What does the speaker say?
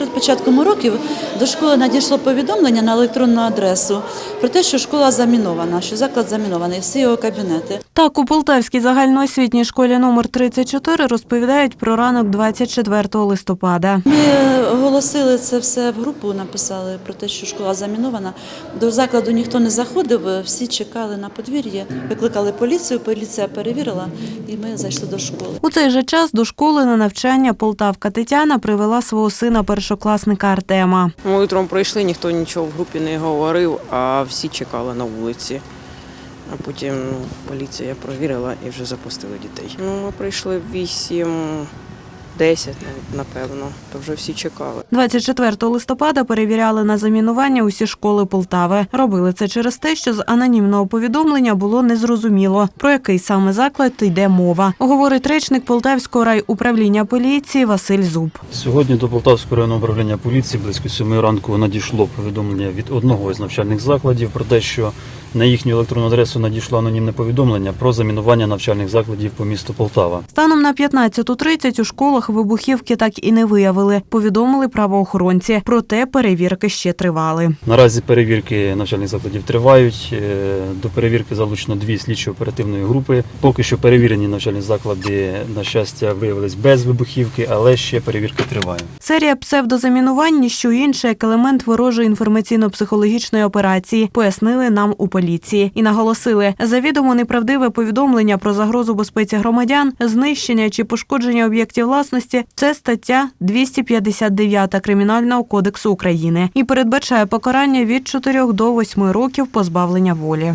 Перед початком уроків до школи надійшло повідомлення на електронну адресу про те, що школа замінована, що заклад замінований, всі його кабінети. Так, у Полтавській загальноосвітній школі номер 34 розповідають про ранок 24 листопада. Ми оголосили це все в групу, написали про те, що школа замінована. До закладу ніхто не заходив, всі чекали на подвір'ї, викликали поліцію, поліція перевірила, і ми зайшли до школи. У цей же час до школи на навчання полтавка Тетяна привела свого сина першокласника Артема. Ми утром прийшли, ніхто нічого в групі не говорив, а всі чекали на вулиці. А потім ну, поліція провірила і вже запустили дітей. Ну, ми прийшли вісім. 8, 10, напевно, то вже всі чекали. 24 листопада перевіряли на замінування усі школи Полтави. Робили це через те, що з анонімного повідомлення було незрозуміло, про який саме заклад йде мова. Говорить речник Полтавського райуправління поліції Василь Зуб. Сьогодні до Полтавського районного управління поліції близько 7 ранку надійшло повідомлення від одного із навчальних закладів про те, що на їхню електронну адресу надійшло анонімне повідомлення про замінування навчальних закладів по місту Полтава. Станом на 15.30 у школах вибухівки так і не виявили. Повідомили правоохоронці. Проте перевірки ще тривали. Наразі перевірки навчальних закладів тривають. Е, До перевірки залучено дві слідчо-оперативної групи. Поки що перевірені навчальні заклади, на щастя, виявились без вибухівки, але ще перевірка триває. Серія псевдозамінувань – ніщо інше, як елемент ворожої інформаційно-психологічної операції, пояснили нам у поліції і наголосили, завідомо неправдиве повідомлення про загрозу безпеці громадян, знищення чи пошкодження об'єктів власності – це стаття 259 Кримінального кодексу України і передбачає покарання від 4 до 8 років позбавлення волі.